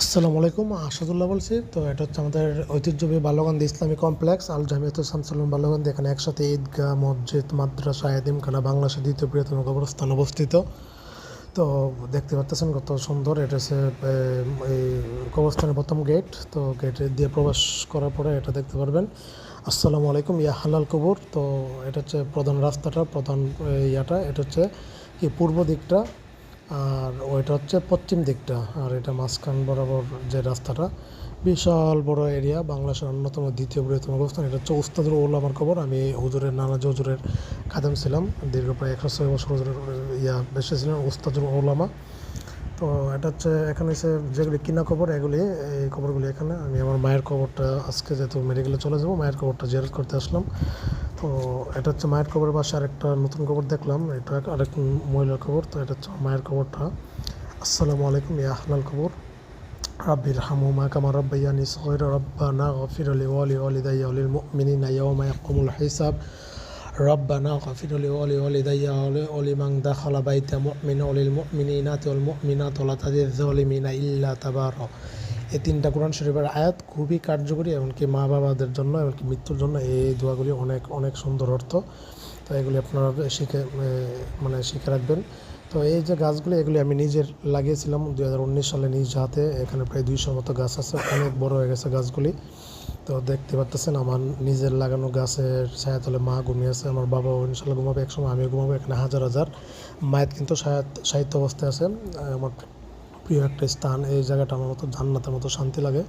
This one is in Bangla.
আসসালামু আলাইকুম, আসাদুল্লাহ বলছি। তো এটা হচ্ছে আমাদের ঐতিহ্যবাহী বাল্যগন্ধি ইসলামী কমপ্লেক্স, আল জামিয়াত শামসুল্লাহ বাল্যগন্ধি এখানে একসাথে ঈদগাহ, মসজিদ, মাদ্রাসা এদিমখানা বাংলাদেশের দ্বিতীয় বৃহত্তম কবরস্থান অবস্থিত। তো দেখতে পাচ্ছেন কত সুন্দর, এটা হচ্ছে এই কবরস্থানের প্রথম গেট। তো গেট দিয়ে প্রবেশ করার পরে এটা দেখতে পারবেন। আসসালামু আলাইকুম, ইয়া হালাল কবর। তো এটা হচ্ছে প্রধান রাস্তাটা, প্রধান ইয়াটা। এটা হচ্ছে কি পূর্ব দিকটা। আর ওইটা হচ্ছে পশ্চিম দিকটা, আর এটা মাঝখান বরাবর যে রাস্তাটা, বিশাল বড় এরিয়া বাংলাদেশের অন্যতম দ্বিতীয় বৃহত্তম অবস্থান এটা হচ্ছে উস্তাদুল ওলামার খবর আমি হুজুরের নানা হুজুরের খাদেম ছিলাম, দীর্ঘ প্রায় একশো ছয় বছর হুজুরের ইয়া বেশি ছিলেন, উস্তাদুল ওলামা তো এটা হচ্ছে এখানে এসে যেগুলি কিনা খবর এগুলি, এই খবরগুলি এখানে। আমি আমার মায়ের খবরটা আজকে যেহেতু মেডিকেলে চলে যাব, মায়ের খবরটা জেরত করতে আসলাম। ও এটা হচ্ছে মায়ের কবর বাসা আরেকটা নতুন কবর দেখলাম। এটা আরেক মহিলার কবর, তো এটা হচ্ছে মায়ের কবরটা। আসসালামু আলাইকুম, ইয়া আহলাল কবর। রাব্বির হামুমা কামা রব্বাইয়ানি রব্বা না গফির আলি ওয়ালি ওয়ালিদাইয়া মিনি মুমিনিনা ইয়াওমা ইয়াকুমুল হিসাব। রব্বানা গফির আলি ওয়ালি ওয়ালিদাইয়া অলি অলিমাং দাখালা বাইতা মুমিন অলিল মুমিনিনাতি ওয়াল মুমিনাত ওয়া লা জলি যালিমিনা ইল্লা তাবারা এই তিনটা কোরআন শরীফের আয়াত খুবই কার্যকরী এমনকি মা বাবাদের জন্য, এমনকি মৃত্যুর জন্য এই দোয়াগুলি অনেক অনেক সুন্দর অর্থ। তো এগুলি আপনারা শিখে মানে শিখে রাখবেন। তো এই যে গাছগুলি, এগুলি আমি নিজের লাগিয়েছিলাম। দুই হাজার উনিশ সালে নিজ হাতে এখানে প্রায় দুইশো মতো গাছ আছে, অনেক বড় হয়ে গেছে গাছগুলি। তো দেখতে পাচ্ছেন আমার নিজের লাগানো গাছের ছায়াতলে মা ঘুমিয়েছে আমার বাবাও ইনশাল্লাহ ঘুমাবে, একসময় আমিও ঘুমাবো, এখানে হাজার হাজার মায়ের কিন্তু সাহিত্য অবস্থায় আছে। আমার প্রিয় একটা স্থান এই জায়গাটা আমার মতো জান্নাতের মতো শান্তি লাগে।